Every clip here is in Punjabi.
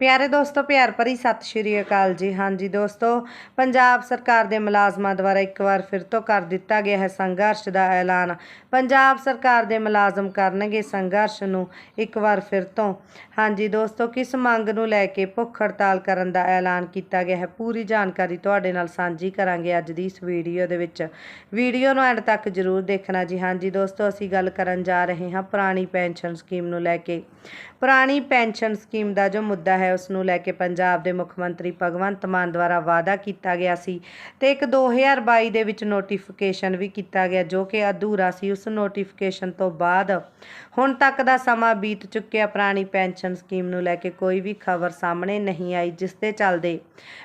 ਪਿਆਰੇ ਦੋਸਤੋ, ਪਿਆਰ ਭਰੀ ਸਤਿ ਸ਼੍ਰੀ ਅਕਾਲ ਜੀ। ਹਾਂਜੀ ਦੋਸਤੋ, ਪੰਜਾਬ ਸਰਕਾਰ ਦੇ ਮੁਲਾਜ਼ਮਾਂ ਦੁਆਰਾ ਇੱਕ ਵਾਰ ਫਿਰ ਤੋਂ ਕਰ ਦਿੱਤਾ ਗਿਆ ਹੈ ਸੰਘਰਸ਼ ਦਾ ਐਲਾਨ। ਪੰਜਾਬ ਸਰਕਾਰ ਦੇ ਮੁਲਾਜ਼ਮ ਕਰਨਗੇ ਸੰਘਰਸ਼ ਨੂੰ ਇੱਕ ਵਾਰ ਫਿਰ ਤੋਂ। ਹਾਂਜੀ ਦੋਸਤੋ, ਕਿਸ ਮੰਗ ਨੂੰ ਲੈ ਕੇ ਭੁੱਖ ਹੜਤਾਲ ਕਰਨ ਦਾ ਐਲਾਨ ਕੀਤਾ ਗਿਆ ਹੈ, ਪੂਰੀ ਜਾਣਕਾਰੀ ਤੁਹਾਡੇ ਨਾਲ ਸਾਂਝੀ ਕਰਾਂਗੇ ਅੱਜ ਦੀ ਇਸ ਵੀਡੀਓ ਦੇ ਵਿੱਚ। ਵੀਡੀਓ ਨੂੰ ਐਂਡ ਤੱਕ ਜ਼ਰੂਰ ਦੇਖਣਾ ਜੀ। ਹਾਂਜੀ ਦੋਸਤੋ, ਅਸੀਂ ਗੱਲ ਕਰਨ ਜਾ ਰਹੇ ਹਾਂ ਪੁਰਾਣੀ ਪੈਨਸ਼ਨ ਸਕੀਮ ਨੂੰ ਲੈ ਕੇ। ਪੁਰਾਣੀ ਪੈਨਸ਼ਨ ਸਕੀਮ ਦਾ ਜੋ ਮੁੱਦਾ ਹੈ ਉਸ ਨੂੰ ਲੈ ਕੇ ਪੰਜਾਬ ਦੇ ਮੁੱਖ ਮੰਤਰੀ ਭਗਵੰਤ ਮਾਨ ਦੁਆਰਾ ਵਾਅਦਾ ਕੀਤਾ ਗਿਆ ਸੀ ਤੇ ਇੱਕ 2022 ਦੇ ਵਿੱਚ ਨੋਟੀਫਿਕੇਸ਼ਨ ਵੀ ਕੀਤਾ ਗਿਆ, ਜੋ ਕਿ ਅਧੂਰਾ ਸੀ। ਉਸ ਨੋਟੀਫਿਕੇਸ਼ਨ ਤੋਂ ਬਾਅਦ ਹੁਣ ਤੱਕ ਦਾ ਸਮਾਂ ਬੀਤ ਚੁੱਕਿਆ। ਪੁਰਾਣੀ ਪੈਨਸ਼ਨ ਸਕੀਮ ਨੂੰ ਲੈ ਕੇ ਕੋਈ ਵੀ ਖਬਰ ਸਾਹਮਣੇ ਨਹੀਂ ਆਈ, ਜਿਸ ਦੇ ਚੱਲਦੇ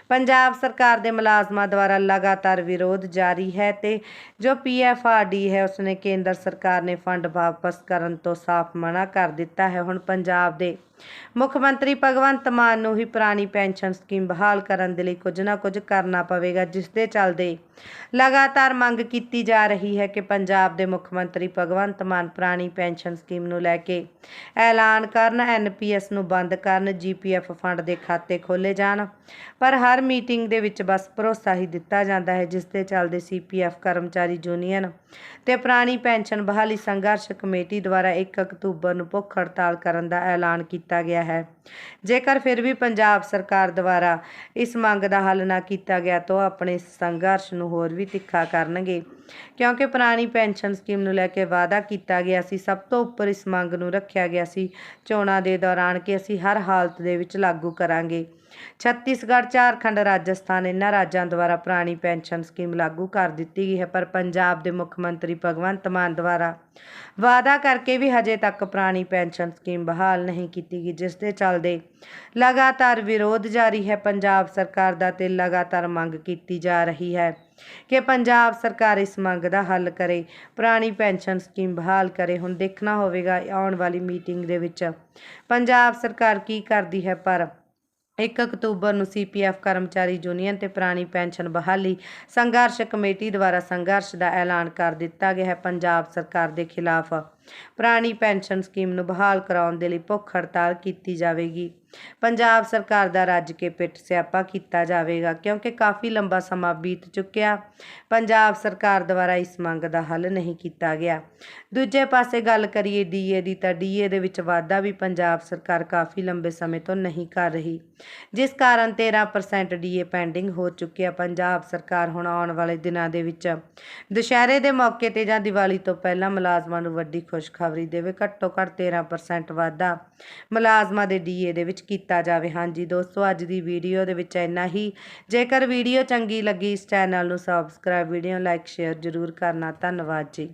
ਪੰਜਾਬ ਸਰਕਾਰ ਦੇ ਮੁਲਾਜ਼ਮਾਂ ਦੁਆਰਾ ਲਗਾਤਾਰ ਵਿਰੋਧ ਜਾਰੀ ਹੈ ਤੇ ਜੋ ਪੀਐਫਆਰਡੀ ਹੈ, ਉਸਨੇ ਕੇਂਦਰ ਸਰਕਾਰ ਨੇ ਫੰਡ ਵਾਪਸ ਕਰਨ ਤੋਂ ਸਾਫ਼ ਮਨਾ ਕਰ ਦਿੱਤਾ ਹੈ। ਹੁਣ ਪੰਜਾਬ ਦੇ ਮੁੱਖ ਮੰਤਰੀ ਭਗਵੰਤ ਮਾਨ ਨੂੰ ਹੀ ਪੁਰਾਣੀ ਪੈਨਸ਼ਨ ਸਕੀਮ ਬਹਾਲ ਕਰਨ ਦੇ ਲਈ ਕੁਝ ਨਾ ਕੁਝ ਕਰਨਾ ਪਵੇਗਾ ਜਿਸ ਦੇ ਚੱਲਦੇ ਲਗਾਤਾਰ ਮੰਗ ਕੀਤੀ ਜਾ ਰਹੀ ਹੈ ਕਿ ਪੰਜਾਬ ਦੇ ਮੁੱਖ ਮੰਤਰੀ ਭਗਵੰਤ ਮਾਨ ਪੁਰਾਣੀ ਪੈਨਸ਼ਨ ਸਕੀਮ ਨੂੰ ਲੈ ਕੇ ਐਲਾਨ ਕਰਨ, ਐਨਪੀਐਸ ਨੂੰ ਬੰਦ ਕਰਨ, ਜੀਪੀਐਫ ਫੰਡ ਦੇ ਖਾਤੇ ਖੋਲੇ ਜਾਣ। ਪਰ ਹਰ ਮੀਟਿੰਗ ਦੇ ਵਿੱਚ ਬਸ ਭਰੋਸਾ ਹੀ ਦਿੱਤਾ ਜਾਂਦਾ ਹੈ, ਜਿਸ ਦੇ ਚੱਲਦੇ ਸੀਪੀਐਫ ਕਰਮਚਾਰੀ ਯੂਨੀਅਨ ਤੇ ਪੁਰਾਣੀ ਪੈਨਸ਼ਨ ਬਹਾਲੀ ਸੰਘਰਸ਼ ਕਮੇਟੀ ਦੁਆਰਾ 1 ਅਕਤੂਬਰ ਨੂੰ ਭੁੱਖ ਹੜਤਾਲ ਕਰਨ ਦਾ ਐਲਾਨ ਕੀਤਾ ਗਿਆ ਹੈ। ਜੇਕਰ ਫਿਰ ਵੀ ਪੰਜਾਬ ਸਰਕਾਰ ਦੁਆਰਾ ਇਸ ਮੰਗ ਦਾ ਹੱਲ ਨਾ ਕੀਤਾ ਗਿਆ ਤਾਂ ਉਹ ਆਪਣੇ ਸੰਘਰਸ਼ ਨੂੰ ਹੋਰ ਵੀ ਤਿੱਖਾ ਕਰਨਗੇ। ਕਿਉਂਕਿ ਪੁਰਾਣੀ ਪੈਨਸ਼ਨ ਸਕੀਮ ਨੂੰ ਲੈ ਕੇ ਵਾਅਦਾ ਕੀਤਾ ਗਿਆ ਸੀ, ਸਭ ਤੋਂ ਉੱਪਰ ਇਸ ਮੰਗ ਨੂੰ ਰੱਖਿਆ ਗਿਆ ਸੀ। ਚੋਣਾਂ ਦੇ ਦੌਰਾਨ ਕਿ ਅਸੀਂ ਹਰ ਹਾਲਤ ਦੇ ਵਿੱਚ ਲਾਗੂ ਕਰਾਂਗੇ। ਛੱਤੀਸਗੜ੍ਹ, ਝਾਰਖੰਡ ਰਾਜਸਥਾਨ, ਇਹਨਾਂ ਰਾਜਾਂ ਦੁਆਰਾ ਪੁਰਾਣੀ ਪੈਨਸ਼ਨ ਸਕੀਮ ਲਾਗੂ ਕਰ ਦਿੱਤੀ ਗਈ ਹੈ, ਪਰ ਪੰਜਾਬ ਦੇ ਮੁੱਖ ਮੰਤਰੀ ਭਗਵੰਤ ਮਾਨ ਦੁਆਰਾ ਵਾਅਦਾ ਕਰਕੇ ਵੀ ਹਜੇ ਤੱਕ ਪੁਰਾਣੀ ਪੈਨਸ਼ਨ ਸਕੀਮ ਬਹਾਲ ਨਹੀਂ ਕੀਤੀ ਗਈ, ਜਿਸ ਦੇ ਚੱਲਦੇ ਲਗਾਤਾਰ ਵਿਰੋਧ ਜਾਰੀ ਹੈ। ਪੰਜਾਬ ਸਰਕਾਰ ਦਾ ਤੇ ਲਗਾਤਾਰ ਮੰਗ ਕੀਤੀ ਜਾ ਰਹੀ ਹੈ ਕਿ ਪੰਜਾਬ ਸਰਕਾਰ ਇਸ ਮੰਗ ਦਾ ਹੱਲ ਕਰੇ, ਪੁਰਾਣੀ ਪੈਨਸ਼ਨ ਸਕੀਮ ਬਹਾਲ ਕਰੇ। ਹੁਣ ਦੇਖਣਾ ਹੋਵੇਗਾ, ਆਉਣ ਵਾਲੀ ਮੀਟਿੰਗ ਦੇ ਵਿੱਚ ਪੰਜਾਬ ਸਰਕਾਰ ਕੀ ਕਰਦੀ ਹੈ, ਪਰ 1 ਅਕਤੂਬਰ ਨੂੰ ਸੀਪੀਐਫ ਕਰਮਚਾਰੀ ਯੂਨੀਅਨ ਤੇ ਪੁਰਾਣੀ ਪੈਨਸ਼ਨ ਬਹਾਲੀ ਸੰਘਰਸ਼ ਕਮੇਟੀ ਦੁਆਰਾ ਸੰਘਰਸ਼ ਦਾ ਐਲਾਨ ਕਰ ਦਿੱਤਾ ਗਿਆ ਹੈ। ਪੰਜਾਬ ਸਰਕਾਰ ਦੇ ਖਿਲਾਫ ਪੁਰਾਣੀ ਪੈਨਸ਼ਨ ਸਕੀਮ ਨੂੰ ਬਹਾਲ ਕਰਾਉਣ ਦੇ ਲਈ ਭੁੱਖ ਹੜਤਾਲ ਕੀਤੀ ਜਾਵੇਗੀ। ਪੰਜਾਬ ਸਰਕਾਰ ਦਾ ਰੱਜ ਕੇ ਪਿੱਟ ਸਿਆਪਾ ਕੀਤਾ ਜਾਵੇਗਾ ਕਿਉਂਕਿ ਕਾਫੀ ਲੰਬਾ ਸਮਾਂ ਬੀਤ ਚੁੱਕਿਆ। ਪੰਜਾਬ ਸਰਕਾਰ ਦੁਆਰਾ ਇਸ ਮੰਗ ਦਾ ਹੱਲ ਨਹੀਂ ਕੀਤਾ ਗਿਆ। ਦੂਜੇ ਪਾਸੇ ਗੱਲ ਕਰੀਏ ਡੀਏ ਦੀ ਤਾਂ ਡੀਏ ਦੇ ਵਿੱਚ ਵਾਧਾ ਵੀ ਪੰਜਾਬ ਸਰਕਾਰ ਕਾਫੀ ਲੰਬੇ ਸਮੇਂ ਤੋਂ ਨਹੀਂ ਕਰ ਰਹੀ। ਜਿਸ ਕਾਰਨ 13% ਡੀਏ ਪੈਂਡਿੰਗ ਹੋ ਚੁੱਕਿਆ ਪੰਜਾਬ ਸਰਕਾਰ ਹੁਣ ਆਉਣ ਵਾਲੇ ਦਿਨਾਂ ਦੇ ਵਿੱਚ। ਦੁਸ਼ਹਿਰੇ ਦੇ ਮੌਕੇ ਤੇ ਜਾਂ ਦੀਵਾਲੀ ਤੋਂ ਪਹਿਲਾਂ ਮੁਲਾਜ਼ਮਾਂ ਨੂੰ ਵੱਡੀ ਖੁਸ਼ਖਬਰੀ ਦੇਵੇ, ਘੱਟੋ ਘੱਟ 13% ਵਾਧਾ ਮੁਲਾਜ਼ਮਾਂ ਦੇ ਡੀਏ ਦੇ ਵਿੱਚ ਕੀਤਾ ਜਾਵੇ। ਹਾਂਜੀ ਦੋਸਤੋ, ਅੱਜ ਦੀ ਵੀਡੀਓ ਦੇ ਵਿੱਚ ਇੰਨਾ ਹੀ। ਜੇਕਰ ਵੀਡੀਓ ਚੰਗੀ ਲੱਗੀ ਇਸ ਚੈਨਲ ਨੂੰ ਸਬਸਕ੍ਰਾਈਬ ਵੀਡੀਓ ਲਾਈਕ ਸ਼ੇਅਰ ਜ਼ਰੂਰ ਕਰਨਾ। ਧੰਨਵਾਦ ਜੀ।